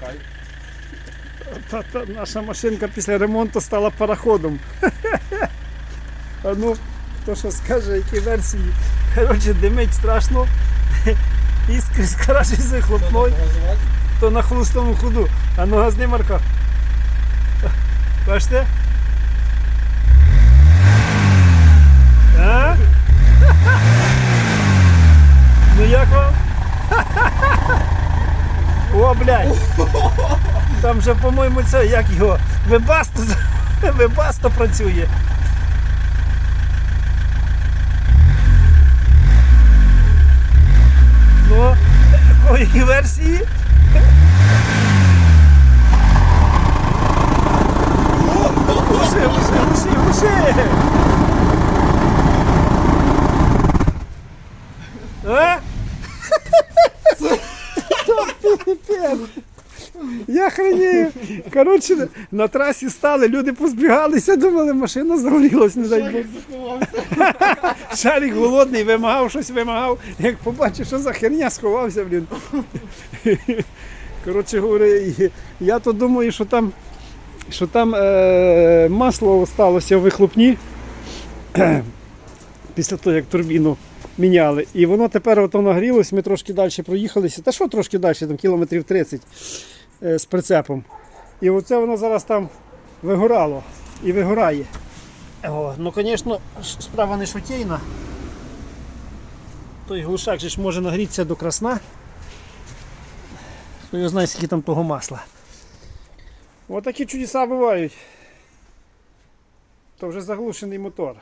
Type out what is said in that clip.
Кайф. Та, та, наша машинка після ремонту стала пароходом. А ну, хто що скаже, які версії. Коротше, димить страшно. Іскри з гаражі захлопнуть, то на холостому ходу. А ну газни, Марко. Бачите? А? Ну як вам? Блядь! Там же, по-моєму, це як його? Вебасто, вебасто працює. Ну, які версії? Уши, уши, уши, уши! А? Я хранію. Коротше, на трасі стали, люди позбігалися, думали, машина загорілась, не дай Бог. Шарик голодний, вимагав щось, вимагав. Як побачив, що за херня сховався, блін. Коротше говоря, і я то думаю, що там, що там е, масло залишилося в вихлопні після того, як турбіну міняли. І воно тепер ото нагрілось, ми трошки далі проїхалися. Та що трошки далі, там кілометрів 30 е, з прицепом. І оце воно зараз там вигорало і вигорає. О, ну, звісно, справа не шутейна. Той глушак же ж може нагрітися до красна. Хто його знає, скільки там того масла. Ось такі чудеса бувають. То вже заглушений мотор.